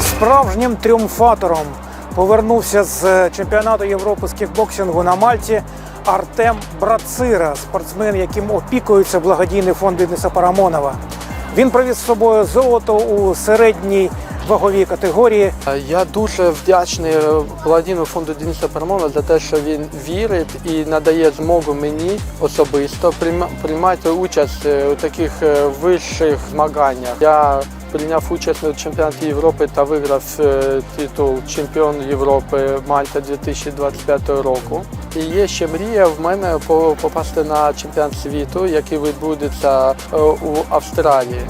Справжнім тріумфатором повернувся з е, чемпіонату Європи з кікбоксингу на Мальті Артем Брацира, спортсмен, яким опікується благодійний фонд Дениса Парамонова. Він привіз з собою золото у середній ваговій категорії. Я дуже вдячний благодійному фонду Дениса Парамона за те, що він вірить і надає змогу мені особисто приймати участь е, у таких е, вищих змаганнях. Я прийняв участь у чемпіонаті Європи та виграв е, титул чемпіон Європи Мальта 2025 року. І є ще мрія в мене попасти на чемпіонат світу, який відбудеться е, у Австралії.